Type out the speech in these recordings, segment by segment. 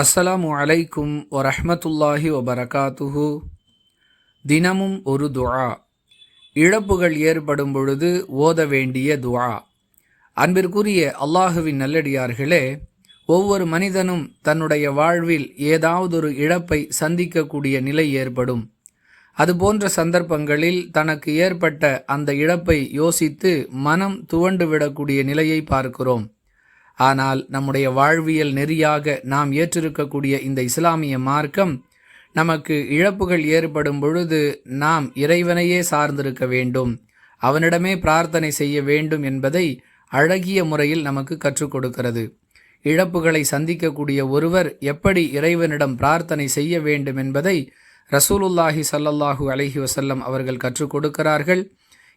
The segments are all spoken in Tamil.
அஸ்ஸலாமு அலைக்கும் வரஹமத்துல்லாஹி வபரகாத்துஹு. தினமும் ஒரு துஆ. இழப்புகள் ஏற்படும் பொழுது ஓத வேண்டிய துஆ. அன்பிற்குரிய அல்லாஹுவின் நல்லடியார்களே ஒவ்வொரு மனிதனும் தன்னுடைய வாழ்வில் ஏதாவது ஒரு இழப்பை சந்திக்கக்கூடிய நிலை ஏற்படும். அதுபோன்ற சந்தர்ப்பங்களில் தனக்கு ஏற்பட்ட அந்த இழப்பை யோசித்து மனம் துவண்டு விடக்கூடிய நிலையை பார்க்கிறோம். ஆனால் நம்முடைய வாழ்வியல் நெறியாக நாம் ஏற்றிருக்கக்கூடிய இந்த இஸ்லாமிய மார்க்கம் நமக்கு இழப்புகள் ஏற்படும் பொழுது நாம் இறைவனையே சார்ந்திருக்க வேண்டும். அவனிடமே பிரார்த்தனை செய்ய வேண்டும் என்பதை அழகிய முறையில் நமக்கு கற்றுக் கொடுக்கிறது. இழப்புகளை சந்திக்கக்கூடிய ஒருவர் எப்படி இறைவனிடம் பிரார்த்தனை செய்ய வேண்டும் என்பதை ரசூலுல்லாஹி சல்லல்லாஹு அலஹி வசல்லம் அவர்கள் கற்றுக் கொடுக்கிறார்கள்.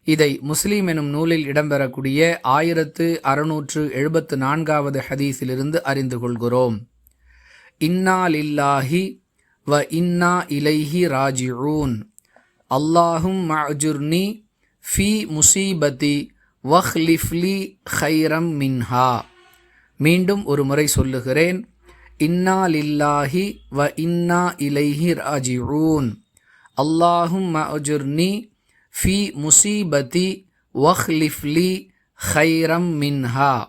இதை முஸ்லீம் எனும் நூலில் இடம்பெறக்கூடிய ஆயிரத்து அறுநூற்று எழுபத்து நான்காவது ஹதீஸிலிருந்து அறிந்து கொள்கிறோம். இன்னா லில்லாஹி வ இன்னா இலைஹி ராஜிஊன். அல்லாஹும் மஜுர்னி ஃபி முசீபதி வஹ்லிஃப்லி ஹைரம் மின்ஹா மீண்டும் ஒரு முறை சொல்லுகிறேன். இன்னா லில்லாஹி வ இன்னா இலைஹி ராஜிஊன். அல்லாஹும் மஜுர்னி ஃபி முசீபதி வஹ்லிஃப்லி ஹைரம் மின்ஹா.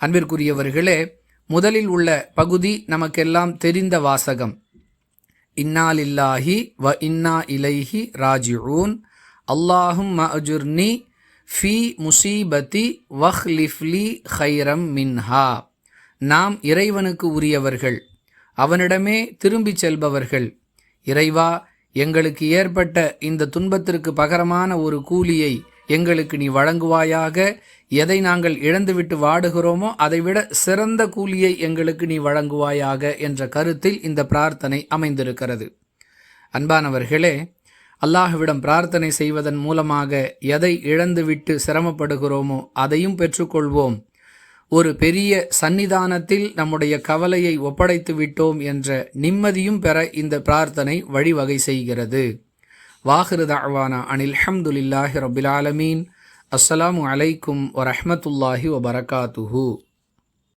அன்பிற்குரியவர்களே முதலில் உள்ள பகுதி நமக்கெல்லாம் தெரிந்த வாசகம். இன்னாலில்லாஹி வ இன்னா இலைஹி ராஜிஊன். அல்லாஹும் மஜுர்னி ஃபி முசீபதி வஹ்லிஃப்லி ஹைரம் மின்ஹா. நாம் இறைவனுக்கு உரியவர்கள். அவனிடமே திரும்பிச் செல்பவர்கள். இறைவா எங்களுக்கு ஏற்பட்ட இந்த துன்பத்திற்கு பகரமான ஒரு கூலியை எங்களுக்கு நீ வழங்குவாயாக. எதை நாங்கள் இழந்துவிட்டு வாடுகிறோமோ அதைவிட சிறந்த கூலியை எங்களுக்கு நீ வழங்குவாயாக என்ற கருத்தில் இந்த பிரார்த்தனை அமைந்திருக்கிறது. அன்பானவர்களே அல்லாஹுவிடம் பிரார்த்தனை செய்வதன் மூலமாக எதை இழந்துவிட்டு சிரமப்படுகிறோமோ அதையும் பெற்றுக்கொள்வோம். ஒரு பெரிய சன்னிதானத்தில் நம்முடைய கவலையை ஒப்படைத்து விட்டோம் என்ற நிம்மதியும் பெற இந்த பிரார்த்தனை வழிவகை செய்கிறது. வாஹிருதாவானா அனில் ஹம்துலில்லாஹி ரபில் ஆலமீன். அஸ்ஸலாமு அலைக்கும் வரஹமத்துல்லாஹி வபரகாத்துஹூ.